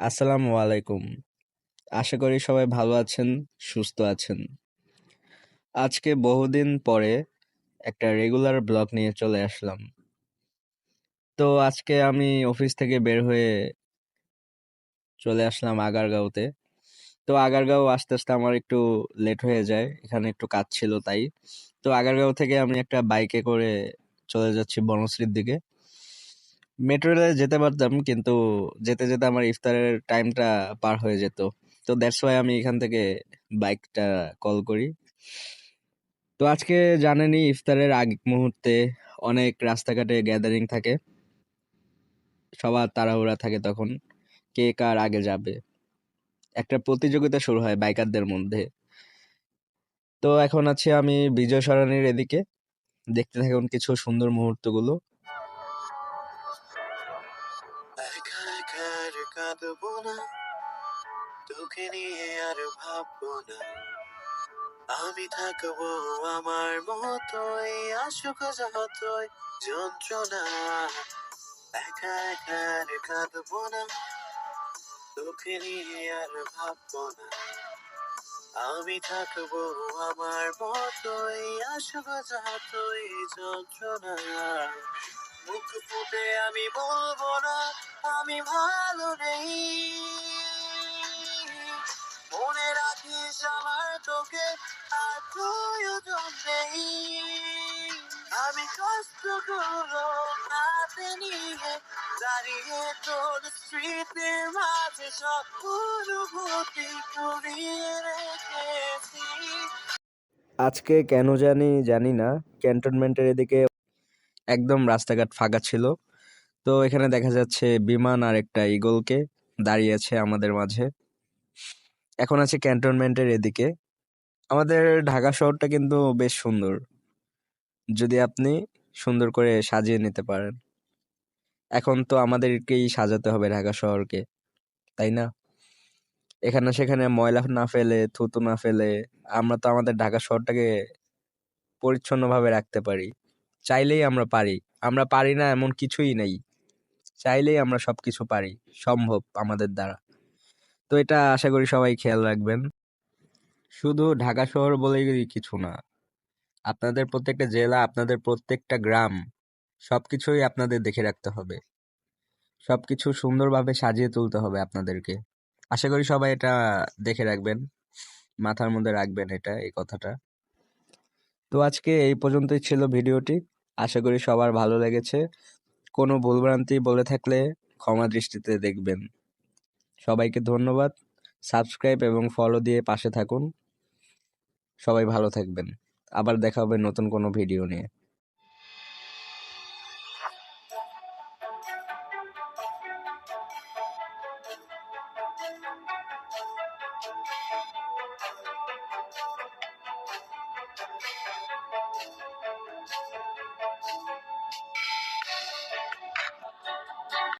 আসসালামু আলাইকুম। আশা করি সবাই ভালো আছেন, সুস্থ আছেন। আজকে বহুদিন পরে একটা রেগুলার ব্লগ নিয়ে চলে আসলাম। তো আজকে আমি অফিস থেকে বের হয়ে চলে আসলাম আগারগাঁওতে। তো আগারগাঁও আস্তে আস্তে আমার একটু লেট হয়ে যায়, এখানে একটু কাজ ছিল তাই। তো আগারগাঁও থেকে আমি একটা বাইকে করে চলে যাচ্ছি বনশ্রীর দিকে। মেট্রো রেলে যেতে পারতাম, কিন্তু যেতে যেতে আমার ইফতারের টাইমটা পার হয়ে যেত। তো দ্যাটস ওয়াই আমি এখান থেকে বাইকটা কল করি। তো আজকে জানেনই ইফতারের আগ মুহূর্তে অনেক রাস্তাঘাটে গ্যাদারিং থাকে। সবার তাড়াহুড়া থাকে তখন কে কার আগে যাবে। একটা প্রতিযোগিতা শুরু হয় বাইকারদের মধ্যে। তো এখন আছি আমি বিজয় সরণির এদিকে। দেখতে থাকুন কিছু সুন্দর মুহূর্তগুলো। একা আর কাঁদবো না, তোকে নিয়ে আর ভাববো না। আমি থাকব আমার মতোই, আসুক যতই যন্ত্রণা। একা একা আর না। তোকে নিয়ে আর ভাববো না আমি থাকব আমার মতোই আসুক যতই যন্ত্রণা মুখ ফুটে আমি বলব না আমি ভালো নেই মনে রাখিস আমার তোকে আর প্রয়োজন নেই আমি কষ্টগুলো হাতে নিয়ে দাঁড়িয়ে তোর স্মৃতির আজকে কেন জানি জানি না। ক্যান্টনমেন্টের এদিকে একদম রাস্তাঘাট ফাঁকা ছিল। তো এখানে দেখা যাচ্ছে বিমান আর একটা ইগলকে দাঁড়িয়ে আছে আমাদের মাঝে। এখন আছে ক্যান্টনমেন্টের এদিকে। আমাদের ঢাকা শহরটা কিন্তু বেশ সুন্দর। যদি আপনি সুন্দর করে সাজিয়ে নিতে পারেন। এখন তো আমাদেরকেই সাজাতে হবে ঢাকা শহরকে। তাই না? এখানে সেখানে ময়লা না ফেলে, থুতু না ফেলে আমরা তো আমাদের ঢাকা শহরটাকে পরিচ্ছন্নভাবে রাখতে পারি। চাইলেই আমরা পারি। আমরা পারি না এমন কিছুই নেই। চাইলেই আমরা সবকিছু পারি। সম্ভব আমাদের দ্বারা। তো এটা আশা করি সবাই খেয়াল রাখবেন। শুধু ঢাকা শহর বলেই কিছু না। আপনাদের প্রত্যেকটা জেলা, আপনাদের প্রত্যেকটা গ্রাম, সবকিছুই আপনাদের দেখে রাখতে হবে। সবকিছু সুন্দরভাবে সাজিয়ে তুলতে হবে আপনাদেরকে। আশা করি সবাই এটা দেখে রাখবেন, মাথার মধ্যে রাখবেন এটা, এই কথাটা। তো আজকে এই পর্যন্তই ছিল ভিডিওটি। আশা করি সবার ভালো লেগেছে। কোনো ভুলভ্রান্তি বলে থাকলে ক্ষমা দৃষ্টিতে দেখবেন। সবাইকে ধন্যবাদ। সাবস্ক্রাইব এবং ফলো দিয়ে পাশে থাকুন। সবাই ভালো থাকবেন। আবার দেখা হবে নতুন কোনো ভিডিও নিয়ে।